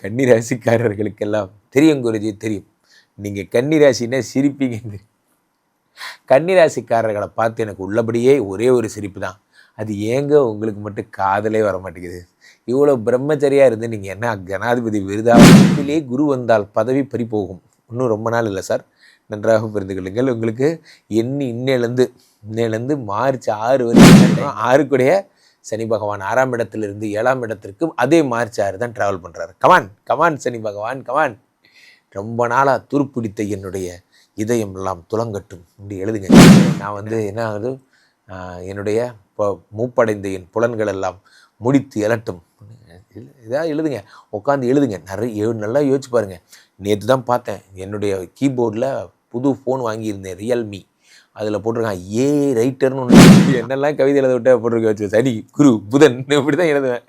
கன்னி ராசிக்காரர்களுக்கெல்லாம் தெரியும் குருஜி தெரியும். நீங்கள் கன்னி ராசின்னா சிரிப்பீங்க. தெரியும். கன்னி ராசிக்காரர்களை பார்த்து எனக்கு உள்ளபடியே ஒரே ஒரு சிரிப்பு தான். அது ஏங்க உங்களுக்கு மட்டும் காதலே வர மாட்டேங்குது? இவ்வளோ பிரம்மச்சரியாக இருந்து நீங்கள் என்ன ஜனாதிபதி விருதாவிலே குரு வந்தால் பதவி பறி போகும். இன்னும் ரொம்ப நாள் இல்லை சார். நன்றாக புரிந்து கொள்ளுங்கள். உங்களுக்கு எண்ணி இன்னையிலேருந்து இன்னையிலேருந்து மார்ச் ஆறு வரைக்கும் ஆறுக்குடைய சனி பகவான் ஆறாம் இடத்திலிருந்து ஏழாம் இடத்திற்கு அதே மார்ச் ஆறு தான் ட்ராவல் பண்ணுறாரு கமான் கமான் சனி பகவான் கமான் ரொம்ப நாளாக துருப்பிடித்த என்னுடைய இதயம் எல்லாம் துலங்கட்டும். இப்படி எழுதுங்க. நான் வந்து என்ன ஆகுது? என்னுடைய இப்போ மூப்படைந்த என் புலன்கள் எல்லாம் முடித்து எழட்டும். இதாக எழுதுங்க. உட்காந்து எழுதுங்க. நிறைய நல்லா யோசிச்சு பாருங்கள் நேற்று தான் பார்த்தேன். என்னுடைய கீபோர்டில் புது ஃபோன் வாங்கியிருந்தேன் ரியல்மி அதில் போட்டிருக்கான். ஏ ரைட்டர்னு ஒன்று என்னெல்லாம் கவிதை எழுத விட்டா போட்டிருக்க வச்சு. சரி குரு புதன் இப்படி தான் எழுதுவேன்.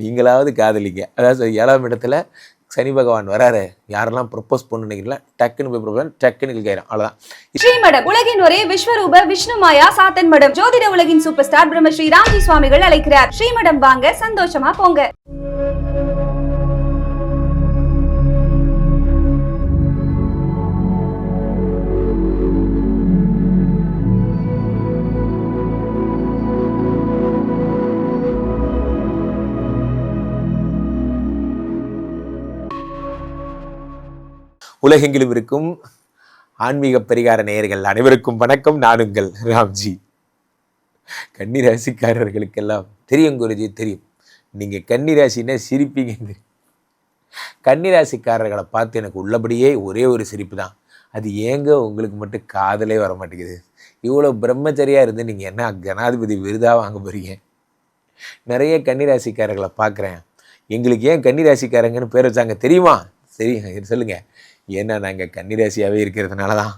நீங்களாவது காதலிங்க. அதாவது ஏழாம் இடத்துல சனி பகவான் வராரு. யாரெல்லாம் ப்ரொப்போஸ் பண்ண நினைக்கிறீங்களா? டக்குன்னு போய் ப்ரொப்போஸ் டக்குன்னு கிளிக் ஆயிரும். அவ்வளோதான் ஸ்ரீமடம் உலகின் ஒரே விஸ்வரூப விஷ்ணு மாயா சாத்தன் மடம். ஜோதிட உலகின் சூப்பர் ஸ்டார் பிரம்மஸ்ரீ ராம்ஜி சுவாமிகள் அழைக்கிறார். ஸ்ரீமடம் வாங்க சந்தோஷமா போங்க. உலகெங்கிலும் இருக்கும் ஆன்மீக பரிகார நேயர்கள் அனைவருக்கும் வணக்கம். நான் உங்கள் ராம்ஜி. கன்னி ராசிக்காரர்களுக்கெல்லாம் தெரியும் குருஜி தெரியும். நீங்கள் கன்னி ராசின்னா சிரிப்பீங்க கன்னி ராசிக்காரர்களை பார்த்து எனக்கு உள்ளபடியே ஒரே ஒரு சிரிப்பு தான். அது ஏங்க உங்களுக்கு மட்டும் காதலே வர மாட்டேங்குது? இவ்வளோ பிரம்மச்சரியாக இருந்து நீங்கள் என்ன ஜனாதிபதி விருதாக வாங்க போகிறீங்க நிறைய கன்னி ராசிக்காரர்களை பார்க்குறேன். எங்களுக்கு ஏன் கன்னி ராசிக்காரங்கன்னு பேர் வச்சாங்க தெரியுமா? சரி சொல்லுங்கள் ஏன்னா நாங்கள் கன்னிராசியாகவே இருக்கிறதுனால தான்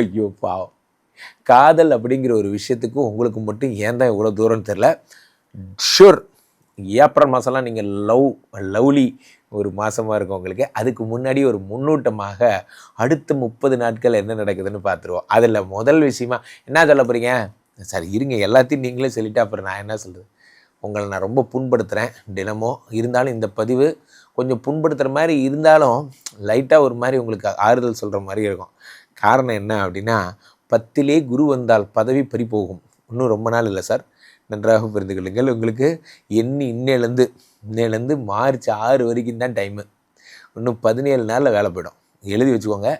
ஐயோ பாவம். காதல் அப்படிங்கிற ஒரு விஷயத்துக்கு உங்களுக்கு மட்டும் ஏன் தான் இவ்வளோ தூரம்னு தெரில ஷூர் ஏப்ரல் மாதம்லாம் நீங்கள் லவ் லவ்லி ஒரு மாதமாக இருக்கும் உங்களுக்கு. அதுக்கு முன்னாடி ஒரு முன்னூட்டமாக அடுத்த முப்பது நாட்கள் என்ன நடக்குதுன்னு பார்த்துருவோம். அதில் முதல் விஷயமா என்ன சொல்ல போகிறீங்க சரி இருங்க எல்லாத்தையும் நீங்களே சொல்லிவிட்டு அப்புறம் நான் என்ன சொல்கிறது உங்களை நான் ரொம்ப புண்படுத்துகிறேன் தினமும் இருந்தாலும் இந்த பதிவு கொஞ்சம் புண்படுத்துகிற மாதிரி இருந்தாலும் லைட்டாக ஒரு மாதிரி உங்களுக்கு ஆறுதல் சொல்கிற மாதிரி இருக்கும். காரணம் என்ன அப்படின்னா பத்திலே குரு வந்தால் பதவி பறிபோகும் இன்னும் ரொம்ப நாள் இல்லை சார். நன்றாக புரிந்து கொள்ளுங்கள். உங்களுக்கு எண்ணி இன்னையிலேருந்து இன்னையிலேருந்து மார்ச் ஆறு வரைக்கும் தான் டைமு இன்னும் பதினேழு நாளில் வேலை போயிடும். எழுதி வச்சுக்கோங்க.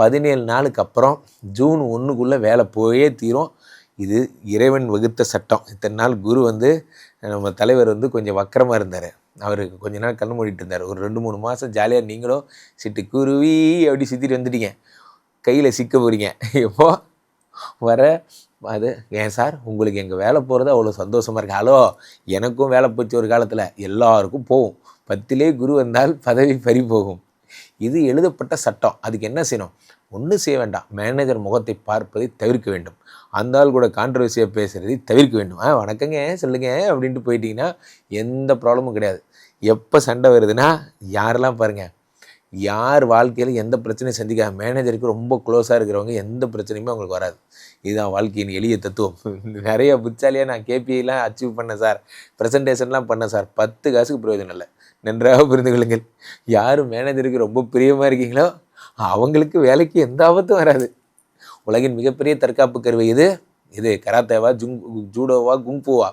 பதினேழு நாளுக்கு அப்புறம் ஜூன் ஒன்றுக்குள்ளே வேலை போயே தீரும். இது இறைவன் வகுத்த சட்டம். இத்தனை நாள் குரு வந்து நம்ம தலைவர் வந்து கொஞ்சம் வக்கரமாக இருந்தார். அவருக்கு கொஞ்ச நாள் கண்ணு மூடிட்டு இருந்தார். ஒரு ரெண்டு மூணு மாதம் ஜாலியாக நீங்களும் சிட்டு குருவி அப்படி சுற்றிட்டு வந்துட்டீங்க. கையில் சிக்க போகிறீங்க எப்போ? வர அது ஏன் சார் உங்களுக்கு எங்கள் வேலை போகிறது அவ்வளோ சந்தோஷமாக இருக்கு. ஹலோ எனக்கும் வேலை போச்சு ஒரு காலத்தில். எல்லாருக்கும் போகும். பத்திலே குரு வந்தால் பதவி பறி போகும். இது எழுதப்பட்ட சட்டம். அதுக்கு என்ன செய்யணும்? ஒன்றும் செய்ய வேண்டாம். மேனேஜர் முகத்தை பார்ப்பதை தவிர்க்க வேண்டும். அந்த ஆள் கூட கான்ட்ரவர்சியாக பேசுகிறதை தவிர்க்க வேண்டும். ஆ வணக்கங்க சொல்லுங்க அப்படின்ட்டு போயிட்டீங்கன்னா எந்த ப்ராப்ளமும் கிடையாது. எப்போ சண்டை வருதுன்னா யாரெல்லாம் பாருங்கள் யார் வாழ்க்கையில் எந்த பிரச்சனையும் சந்திக்காத மேனேஜருக்கு ரொம்ப க்ளோஸாக இருக்கிறவங்க எந்த பிரச்சனையுமே அவங்களுக்கு வராது. இதுதான் வாழ்க்கையின் எளிய தத்துவம். நிறைய புத்தாலியாக நான் கேபிஐலாம் அச்சீவ் பண்ணேன் சார் ப்ரெசன்டேஷன்லாம் பண்ணேன் சார் பத்து காசுக்கு பிரயோஜனம் இல்லை. நன்றாக புரிந்து கொள்ளுங்கள். யார் மேனேஜருக்கு ரொம்ப பிரியமாக இருக்கீங்களோ அவங்களுக்கு வேலைக்கு எந்த ஆபத்தும் வராது. உலகின் மிகப்பெரிய தற்காப்பு கருவி இது இது கராத்தேவா ஜுங் ஜூடோவா குங்ஃபுவா.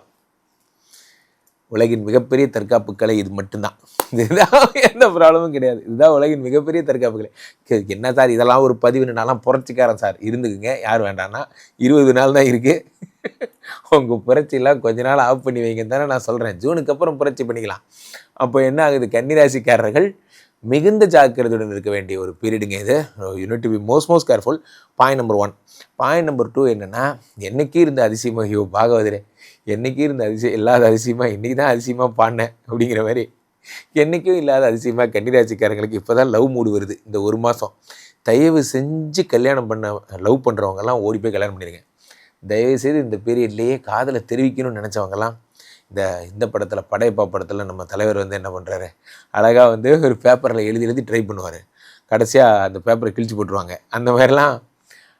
உலகின் மிகப்பெரிய தற்காப்பு கலை இது மட்டும்தான். இதுதான் எந்த ப்ராப்ளமும் கிடையாது. இதுதான் உலகின் மிகப்பெரிய தற்காப்பு கலை. என்ன சார் இதெல்லாம் ஒரு பதிவுன்னு நான்லாம் புரட்சிக்காரன் சார். இருந்துக்குங்க. யார் வேண்டாம்னா இருபது நாள் தான் இருக்குது உங்கள் புரட்சியெல்லாம் கொஞ்ச நாள் ஆஃப் பண்ணி வைங்கன்னு தானே நான் சொல்கிறேன் ஜூனுக்கு அப்புறம் புரட்சி பண்ணிக்கலாம். அப்போ என்ன ஆகுது? கன்னிராசிக்காரர்கள் மிகுந்த ஜாக்கிரதையுடன் இருக்க வேண்டிய ஒரு பீரியடுங்க இது. Unit to be most most careful point number one point number two என்னென்னா என்றைக்கே இருந்த அதிசயமாக ஐயோ பாகவதரே என்றைக்கே இருந்த அதிசயம் இல்லாத அதிசயமாக இன்றைக்கி தான் அதிசயமாக பாடினேன் அப்படிங்கிற மாதிரி. என்றைக்கும் இல்லாத அதிசயமாக கன்னிராசிக்காரங்களுக்கு இப்போ தான் லவ் மூடு வருது இந்த ஒரு மாதம் தயவு செஞ்சு கல்யாணம் பண்ண லவ் பண்ணுறவங்கெல்லாம் ஓடி போய் கல்யாணம் பண்ணிடுங்க. தயவு செய்து இந்த பீரியட்லேயே காதலை தெரிவிக்கணும்னு நினச்சவங்கலாம் இந்த இந்த படத்தில் படையப்பா படத்தில் நம்ம தலைவர் வந்து என்ன பண்ணுறாரு அழகாக வந்து ஒரு பேப்பரில் எழுதி எழுதி ட்ரை பண்ணுவார். கடைசியாக அந்த பேப்பரை கிழிச்சு போட்டுருவாங்க. அந்த மாதிரிலாம்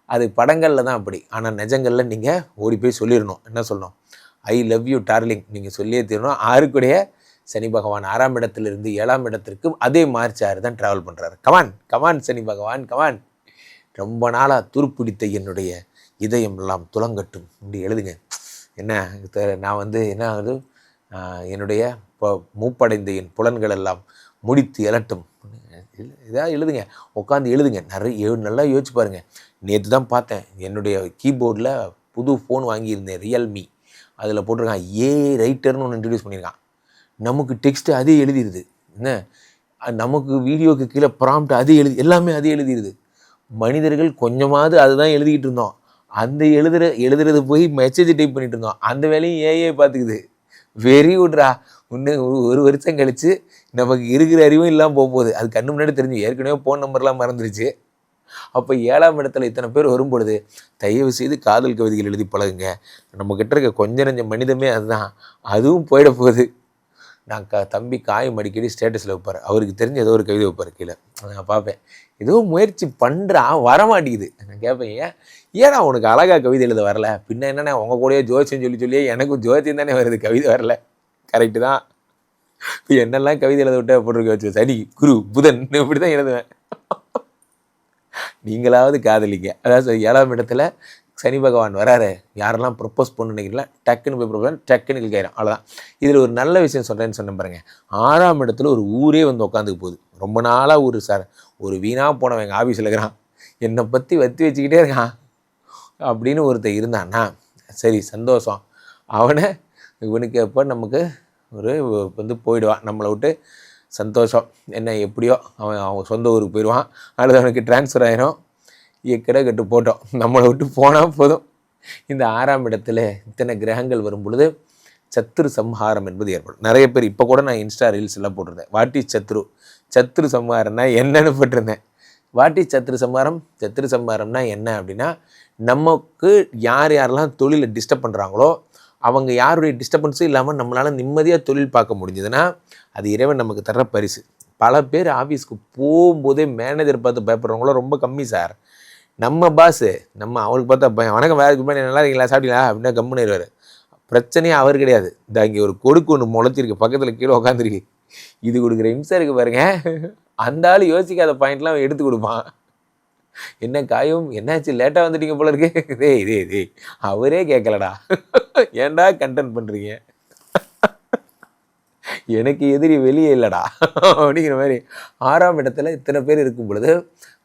அது படங்களில் தான் அப்படி. ஆனால் நிஜங்களில் நீங்கள் ஓடி போய் சொல்லிடணும் என்ன சொல்லணும்? ஐ லவ் யூ டார்லிங் நீங்கள் சொல்லியே தீரணும். ஆறுக்குடைய சனி பகவான் ஆறாம் இடத்துலேருந்து ஏழாம் இடத்திற்கு அதே மார்ச் ஆறு தான் ட்ராவல் பண்ணுறாரு கமான் கமான் சனி பகவான் கமான் ரொம்ப நாளாக துருப்பிடித்த என்னுடைய இதயம் எல்லாம் துலங்கட்டும். இப்படி எழுதுங்க. என்ன? நான் வந்து என்ன ஆகுது? என்னுடைய இப்போ மூப்படைந்த என் புலன்கள் எல்லாம் முடித்து எழட்டும். இதாக எழுதுங்க. உட்காந்து எழுதுங்க. நிறைய எழு- நல்லா யோசிச்சு பாருங்கள் நேற்று தான் பார்த்தேன். என்னுடைய கீபோர்டில் புது ஃபோன் வாங்கியிருந்தேன் ரியல்மி அதில் போட்டிருக்கான். ஏ ரைட்டர்னு ஒன்று இன்ட்ரடியூஸ் பண்ணியிருக்கான். நமக்கு டெக்ஸ்ட்டு அதே எழுதிடுது என்ன? நமக்கு வீடியோக்கு கீழே ப்ராம்ப்ட் அதே எழுதி எல்லாமே அதே எழுதிடுது மனிதர்கள் கொஞ்சமாவது அதுதான் எழுதிக்கிட்டு இருந்தோம். அந்த எழுதுற எழுதுறது போய் மெசேஜ் டைப் பண்ணிட்டு இருந்தோம். அந்த வேலையும் ஏஏ பார்த்துக்குது வெரி குட்ரா இன்னும் ஒரு- வருஷம் கழித்து நமக்கு இருக்கிற அறிவும் இல்லாமல் போக போகுது அது கண்ணு முன்னாடி தெரிஞ்சு ஏற்கனவே ஃபோன் நம்பர்லாம் மறந்துருச்சு. அப்போ ஏழாம் இடத்துல இத்தனை பேர் வரும்பொழுது தயவு செய்து காதல் கவிதைகள் எழுதி பழகுங்க. நம்மக்கிட்ட இருக்க கொஞ்ச நஞ்ச மனிதமே அதுதான். அதுவும் போயிட போகுது. நான் க தம்பி காயம் அடிக்கடி ஸ்டேட்டஸில் வைப்பார். அவருக்கு தெரிஞ்ச ஏதோ ஒரு கவிதை வைப்பார் கீழே. நான் பார்ப்பேன். ஏதோ முயற்சி பண்ணுறான் வரமாட்டேங்குது. நான் கேட்பேன் ஏன்? ஏன்னா உனக்கு அழகா கவிதை எழுத வரல? பின்ன என்னண்ணே உங்கள் கூடயே ஜோசியம் சொல்லி சொல்லியே எனக்கும் ஜோசியம் தானே வருது கவிதை வரல. கரெக்டு தான். இப்போ என்னெல்லாம் கவிதை எழுத விட்டு போட்டிருக்க வச்சு சனி குரு புதன் இப்படி தான் எழுதுவேன். நீங்களாவது காதலிங்க. அதாவது ஏழாம் இடத்துல சனி பகவான் வராரு. யாரெல்லாம் ப்ரப்போஸ் பண்ணுன்னு நினைக்கிறீங்களா டக்குன்னு போய் ப்ரப்போஸ் டக்குன்னு கிளிக்காயிரும் அவ்வளோதான் இதில் ஒரு நல்ல விஷயம் சொல்கிறேன்னு சொன்னேன் பாருங்க. ஆறாம் இடத்துல ஒரு ஊரே வந்து உட்காந்துக்கு போகுது. ரொம்ப நாளாக ஒரு சார். ஒரு வீணாக போனவன் எங்கள் ஆஃபீஸில் இருக்கிறான். என்னை பற்றி வத்தி வச்சுக்கிட்டே இருக்கான். அப்படின்னு ஒருத்தன் இருந்தான்னா சரி சந்தோஷம். அவனை இவனுக்கு எப்போ நமக்கு ஒரு வந்து போயிடுவான். நம்மளை விட்டு சந்தோஷம். என்ன எப்படியோ அவன் அவன் சொந்த ஊருக்கு போயிடுவான். அல்லது அவனுக்கு ட்ரான்ஸ்ஃபர் ஆகிடும் எக்கடை கட்டு போட்டோம். நம்மளை விட்டு போனால் போதும். இந்த ஆறாம் இடத்துல இத்தனை கிரகங்கள் வரும் பொழுது சத்துரு சம்ஹாரம் என்பது ஏற்படும். நிறைய பேர் இப்போ கூட நான் இன்ஸ்டா ரீல்ஸ் எல்லாம் போட்டிருந்தேன். வாட் இஸ் சத்ரு? சத்ரு சம்ஹாரம்னா என்னன்னு போட்டிருந்தேன். வாட்டி சத்ரு சம்ஹாரம் சத்ரு சம்ஹாரம்னா என்ன அப்படின்னா நமக்கு யார் யாரெல்லாம் தொழிலை டிஸ்டர்ப் பண்ணுறாங்களோ அவங்க யாருடைய டிஸ்டர்பன்ஸும் இல்லாமல் நம்மளால் நிம்மதியாக தொழில் பார்க்க முடிஞ்சதுன்னா அது இறைவன் நமக்கு தர்ற பரிசு. பல பேர் ஆஃபீஸ்க்கு போகும்போதே மேனேஜர் பார்த்து பயப்படுறவங்களும் ரொம்ப கம்மி சார் நம்ம பாஸு நம்ம அவருக்கு பார்த்தா பயம். வணக்கம் வேறு பண்ணி நல்லா இருக்கீங்களா? சாப்பிட்டீங்களா? அப்படின்னா கம்முன்னு இருவாரு பிரச்சனையே அவர் கிடையாது. இந்த இங்கே ஒரு கொடுக்கு ஒன்று முளைச்சிருக்கு. பக்கத்தில் கீழே உட்காந்துருக்கு இது கொடுக்குற இம்சை இருக்கு பாருங்க. அந்த ஆள் யோசிக்காத பாயிண்ட்லாம் அவன் எடுத்து கொடுப்பான். என்ன காயும்? என்னாச்சு? லேட்டாக வந்துட்டீங்க போல இருக்கு. இதே இதே இதே அவரே கேட்கலடா ஏன்டா கண்டென்ட் பண்ணுறீங்க எனக்கு எதிரி வெளியே இல்லைடா. அப்படிங்கிற மாதிரி ஆறாம் இடத்துல இத்தனை பேர் இருக்கும் பொழுது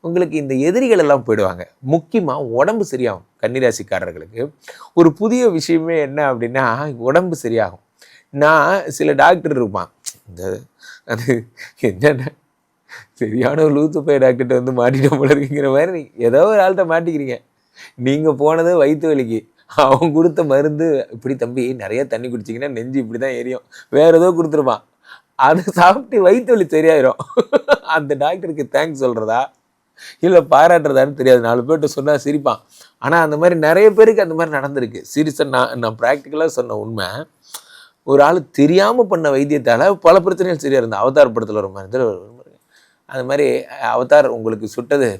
உங்களுக்கு இந்த எதிரிகள் எல்லாம் போயிடுவாங்க. முக்கியமாக உடம்பு சரியாகும் கன்னிராசிக்காரர்களுக்கு. ஒரு புதிய விஷயமே என்ன அப்படின்னா உடம்பு சரியாகும். நான் சில டாக்டர் இருப்பான். இந்த அது என்ன சரியான ஒரு லூத்து போய் டாக்டர்கிட்ட வந்து மாட்டிட்டோம் போல இருக்குங்கிற மாதிரி ஏதோ ஒரு ஆள்கிட்ட மாட்டிக்கிறீங்க. நீங்கள் போனது வயிற்று வலிக்கு. அவன் கொடுத்த மருந்து இப்படி தம்பி நிறைய தண்ணி குடிச்சிங்கன்னா நெஞ்சு இப்படி தான் எரியும். வேற ஏதோ கொடுத்துருப்பான். அதை சாப்பிட்டு வயிற்று வலி சரியாயிரும். அந்த டாக்டருக்கு தேங்க்ஸ் சொல்கிறதா இல்லை பாராட்டுறதான்னு தெரியாது. நாலு பேர்கிட்ட சொன்னால் சிரிப்பான். ஆனால் அந்த மாதிரி நிறைய பேருக்கு அந்த மாதிரி நடந்திருக்கு. சீரியஸாக நான் நான் ப்ராக்டிக்கலாக சொன்ன உண்மை ஒரு ஆள் தெரியாமல் பண்ண வைத்தியத்தால் பல பிரச்சனைகள் சரியாக இருந்தது. அவதார் படத்தில் ஒரு மாதிரி அது மாதிரி அவதார் உங்களுக்கு சுட்டது.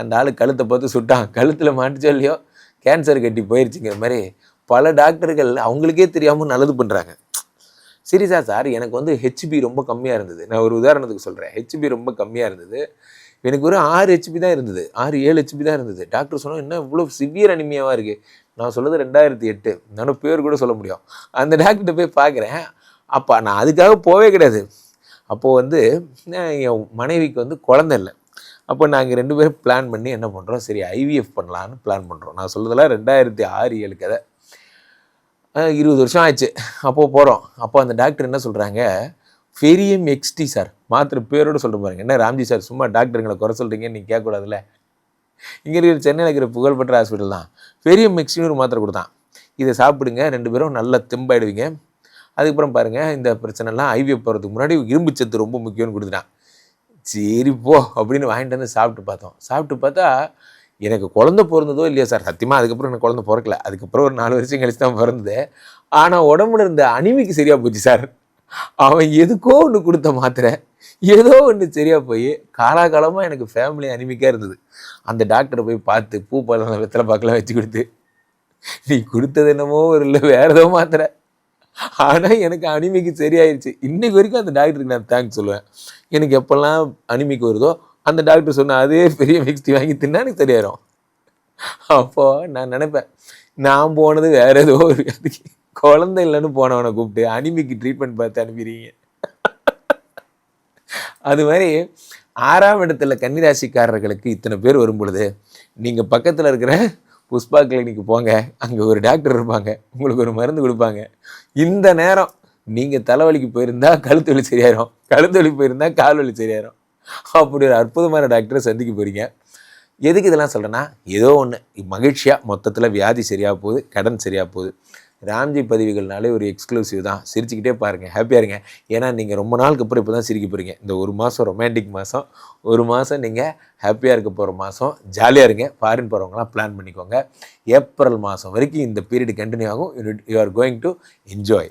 அந்த ஆள் கழுத்தை பார்த்து சுட்டான் கழுத்தில் மாட்டுச்சோ இல்லையோ கேன்சர் கட்டி போயிடுச்சுங்கிற மாதிரி பல டாக்டர்கள் அவங்களுக்கே தெரியாமல் நல்லது பண்ணுறாங்க சீரியஸா சார் எனக்கு வந்து ஹெச்பி ரொம்ப கம்மியாக இருந்தது. நான் ஒரு உதாரணத்துக்கு சொல்கிறேன் ஹெச்பி ரொம்ப கம்மியாக இருந்தது. எனக்கு ஒரு ஆறு ஹெச்பி தான் இருந்தது. ஆறு ஏழு ஹெச்பி தான் இருந்தது. டாக்டர் சொன்னால் என்ன இவ்வளோ சிவியர் அனிமியாவாக இருக்குது நான் சொல்லுது ரெண்டாயிரத்தி எட்டு. நானும் பேர் கூட சொல்ல முடியும். அந்த டாக்டர்கிட்ட போய் பார்க்குறேன் அப்போ நான் அதுக்காக போவே கிடையாது. அப்போது வந்து என் மனைவிக்கு வந்து குழந்த இல்லை. அப்போ நாங்கள் ரெண்டு பேரும் பிளான் பண்ணி என்ன பண்ணுறோம் சரி ஐவிஎஃப் பண்ணலான்னு பிளான் பண்ணுறோம் நான் சொல்றதெல்லாம் ரெண்டாயிரத்தி ஆறு ஏழு கதை. இருபது வருஷம் ஆயிடுச்சு அப்போது போகிறோம் அப்போ அந்த டாக்டர் என்ன சொல்கிறாங்க ஃபெரியம் எக்ஸ்டி சார் மாத்திரை பேரோடு சொல்கிற பாருங்க. என்ன ராம்ஜி சார் சும்மா டாக்டருங்களை குறை சொல்கிறீங்கன்னு நீங்கள் கேட்கக்கூடாதுல்ல? இங்கே இருக்கிற சென்னையில் இருக்கிற புகழ்பெற்ற ஹாஸ்பிட்டல் தான். ஃபெரியம் எக்ஸ்டின்னு ஒரு மாத்திரை கொடுத்தான். இதை சாப்பிடுங்க ரெண்டு பேரும் நல்லா தெம்பாயிடுவீங்க. அதுக்கப்புறம் பாருங்கள் இந்த பிரச்சனைலாம் ஐவிஎஃப் போகிறதுக்கு முன்னாடி இரும்பு சத்து ரொம்ப முக்கியம்னு கொடுத்துட்டான். சரி போ அப்படின்னு வாங்கிட்டு வந்து சாப்பிட்டு பார்த்தோம். சாப்பிட்டு பார்த்தா எனக்கு குழந்த பிறந்ததோ இல்லையா சார் சத்தியமாக அதுக்கப்புறம் எனக்கு குழந்த பிறக்கல. அதுக்கப்புறம் ஒரு நாலு வருஷம் கழிச்சு தான் பிறந்தது. ஆனால் உடம்புல இருந்த அனிமிக்கு சரியாக போச்சு சார் அவன் எதுக்கோ ஒன்று கொடுத்த மாத்திரை ஏதோ ஒன்று சரியாக போய் காலாகாலமாக எனக்கு ஃபேமிலி அனிமிக்காக இருந்தது. அந்த டாக்டரை போய் பார்த்து பூ பழம் வெத்தலை பாக்கெல்லாம் வச்சு கொடுத்து நீ கொடுத்தது என்னமோ ஒரு இல்லை வேறு ஏதோ மாத்திரை. ஆனால் எனக்கு அனிமைக்கு சரியாயிருச்சு. இன்னைக்கு வரைக்கும் அந்த டாக்டருக்கு நான் தேங்க்ஸ் சொல்லுவேன். எனக்கு எப்போல்லாம் அனிமைக்கு வருதோ அந்த டாக்டர் சொன்ன அதே பெரிய மிக்ஸ்டி வாங்கி தின்னா எனக்கு சரியாயிரும். அப்போது நான் நினைப்பேன் நான் போனது வேற ஏதோ ஒரு குழந்தை இல்லைன்னு போனவனை கூப்பிட்டு அனிமிக்கு ட்ரீட்மெண்ட் பார்த்து அனுப்பிடுறீங்க. அது மாதிரி ஆறாம் இடத்துல கன்னிராசிக்காரர்களுக்கு இத்தனை பேர் வரும் பொழுது நீங்கள் பக்கத்தில் இருக்கிற புஷ்பா கிளினிக்கு போங்க. அங்கே ஒரு டாக்டர் இருப்பாங்க. உங்களுக்கு ஒரு மருந்து கொடுப்பாங்க. இந்த நேரம் நீங்கள் தலைவலிக்கு போயிருந்தால் கழுத்து வலி சரியாயிரும். கழுத்து வலி போயிருந்தால் கால் வலி சரியாயிரும். அப்படி ஒரு அற்புதமான டாக்டரை சந்திக்க போகிறீங்க எதுக்கு இதெல்லாம் சொல்கிறேன்னா ஏதோ ஒன்று மகிழ்ச்சியாக மொத்தத்தில் வியாதி சரியாக போகுது கடன் சரியாக போகுது. ராம்ஜி பதிவுகள்னாலே ஒரு எக்ஸ்க்ளூசிவ் தான். சிரிச்சுக்கிட்டே பாருங்கள் ஹாப்பியாக இருங்க. ஏன்னா நீங்கள் ரொம்ப நாளுக்கு அப்புறம் இப்போ தான் சிரிக்க போகிறீங்க இந்த ஒரு மாதம் ரொமான்டிக் மாதம் ஒரு மாதம் நீங்கள் ஹாப்பியாக இருக்க போகிற மாதம் ஜாலியாக இருங்க. ஃபாரின் போகிறவங்களாம் பிளான் பண்ணிக்கோங்க. ஏப்ரல் மாதம் வரைக்கும் இந்த பீரியட் கண்டினியூ ஆகும். You are going to enjoy